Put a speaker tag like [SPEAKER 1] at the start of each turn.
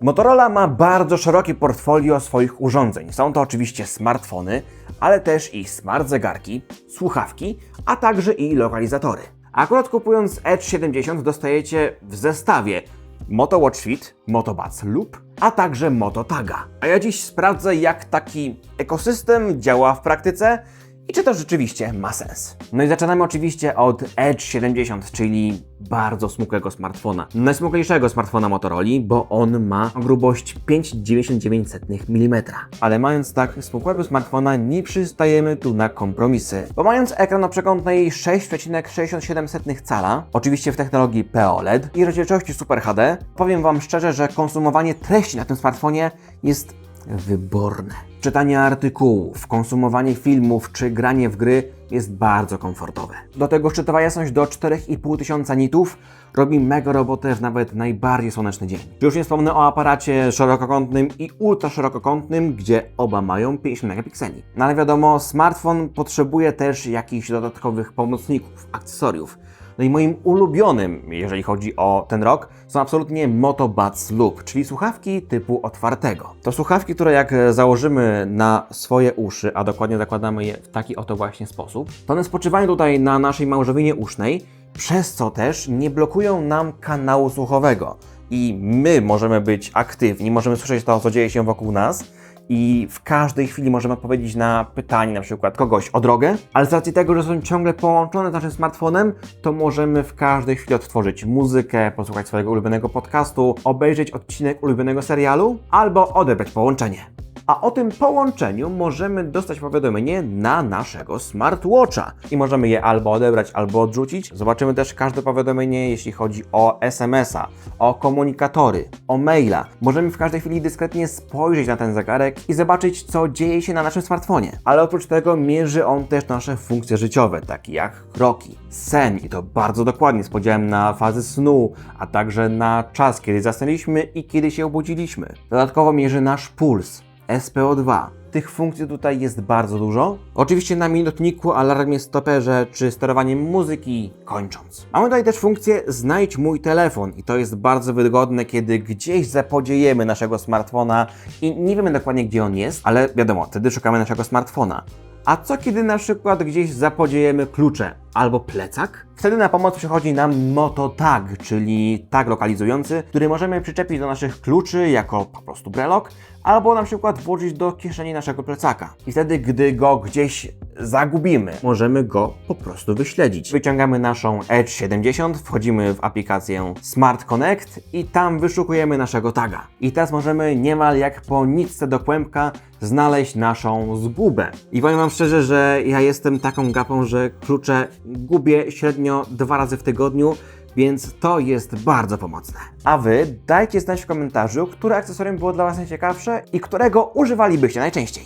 [SPEAKER 1] Motorola ma bardzo szerokie portfolio swoich urządzeń. Są to oczywiście smartfony, ale też i smart zegarki, słuchawki, a także i lokalizatory. Akurat kupując Edge 70 dostajecie w zestawie Moto Watch Fit, Moto Buds Loop, a także Moto Taga. A ja dziś sprawdzę, jak taki ekosystem działa w praktyce i czy to rzeczywiście ma sens. No i zaczynamy oczywiście od Edge 70, czyli bardzo smukłego smartfona. Najsmuklejszego smartfona Motorola, bo on ma grubość 5,99 mm. Ale mając tak smukłego smartfona, nie przystajemy tu na kompromisy. Bo mając ekran o przekątnej 6,67 cala, oczywiście w technologii POLED i rozdzielczości Super HD, powiem Wam szczerze, że konsumowanie treści na tym smartfonie jest wyborne. Czytanie artykułów, konsumowanie filmów czy granie w gry jest bardzo komfortowe. Do tego szczytowa jasność do 4500 tysiąca nitów robi mega robotę w nawet najbardziej słoneczny dzień. Już nie wspomnę o aparacie szerokokątnym i ultraszerokokątnym, gdzie oba mają 50 megapikseli. No ale wiadomo, smartfon potrzebuje też jakichś dodatkowych pomocników, akcesoriów. No i moim ulubionym, jeżeli chodzi o ten rok, są absolutnie Moto Buds Loop, czyli słuchawki typu otwartego. To słuchawki, które jak założymy na swoje uszy, a dokładnie zakładamy je w taki oto właśnie sposób, to one spoczywają tutaj na naszej małżowinie usznej, przez co też nie blokują nam kanału słuchowego. I my możemy być aktywni, możemy słyszeć to, co dzieje się wokół nas, i w każdej chwili możemy odpowiedzieć na pytanie na przykład kogoś o drogę, ale z racji tego, że są ciągle połączone z naszym smartfonem, to możemy w każdej chwili odtworzyć muzykę, posłuchać swojego ulubionego podcastu, obejrzeć odcinek ulubionego serialu albo odebrać połączenie. A o tym połączeniu możemy dostać powiadomienie na naszego smartwatcha i możemy je albo odebrać, albo odrzucić. Zobaczymy też każde powiadomienie, jeśli chodzi o SMS-a, o komunikatory, o maila. Możemy w każdej chwili dyskretnie spojrzeć na ten zegarek i zobaczyć, co dzieje się na naszym smartfonie. Ale oprócz tego mierzy on też nasze funkcje życiowe, takie jak kroki, sen i to bardzo dokładnie z podziałem na fazy snu, a także na czas, kiedy zasnęliśmy i kiedy się obudziliśmy. Dodatkowo mierzy nasz puls, SPO2. Tych funkcji tutaj jest bardzo dużo. Oczywiście na minutniku, alarmie, stoperze czy sterowaniem muzyki kończąc. Mamy tutaj też funkcję znajdź mój telefon i to jest bardzo wygodne, kiedy gdzieś zapodziejemy naszego smartfona i nie wiemy dokładnie gdzie on jest, ale wiadomo, wtedy szukamy naszego smartfona. A co kiedy na przykład gdzieś zapodziejemy klucze albo plecak? Wtedy na pomoc przychodzi nam Moto Tag, czyli tag lokalizujący, który możemy przyczepić do naszych kluczy jako po prostu brelok, albo na przykład włożyć do kieszeni naszego plecaka. I wtedy, gdy go gdzieś zagubimy, możemy go po prostu wyśledzić. Wyciągamy naszą Edge 70, wchodzimy w aplikację Smart Connect i tam wyszukujemy naszego taga. I teraz możemy niemal jak po nitce do kłębka znaleźć naszą zgubę. I powiem Wam szczerze, że ja jestem taką gapą, że klucze gubię średnio dwa razy w tygodniu, więc to jest bardzo pomocne. A Wy dajcie znać w komentarzu, które akcesorium było dla Was najciekawsze i którego używalibyście najczęściej.